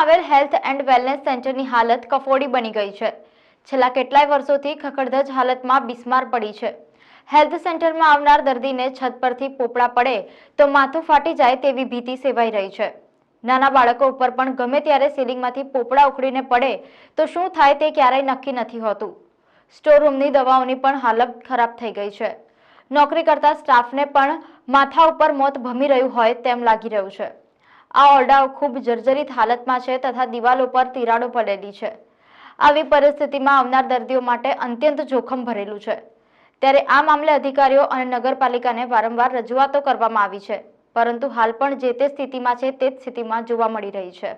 આવેલ health and wellness સેન્ટરની હાલત કફોડી બની ગઈ છે. છેલ્લા કેટલાય વર્ષોથી ખખડધજ હાલતમાં બિસ્માર પડી છે. હેલ્થ સેન્ટરમાં આવનાર દર્દીને છત પરથી પોપડા પડે તો માથું ફાટી જાય તેવી ભીતિ સેવાઈ રહી છે. નાના બાળકો ઉપર પણ ગમે ત્યારે સીલિંગમાંથી પોપડા ઉખડીને પડે તો શું થાય તે ક્યારેય નક્કી નથી હોતું. સ્ટોર રૂમની દવાઓની પણ હાલત ખરાબ થઈ ગઈ છે. નોકરી કરતા સ્ટાફને પણ માથા ઉપર મોત ભમી રહ્યું હોય તેમ લાગી રહ્યું છે. આ ઓરડાઓ ખૂબ જર્જરિત હાલતમાં છે તથા દિવાલો પર તિરાડો પડેલી છે. આવી પરિસ્થિતિમાં આવનાર દર્દીઓ માટે અત્યંત જોખમ ભરેલું છે. ત્યારે આ મામલે અધિકારીઓ અને નગરપાલિકાને વારંવાર રજૂઆતો કરવામાં આવી છે. પરંતુ હાલ પણ જે તે સ્થિતિમાં છે તે જ સ્થિતિમાં જોવા મળી રહી છે.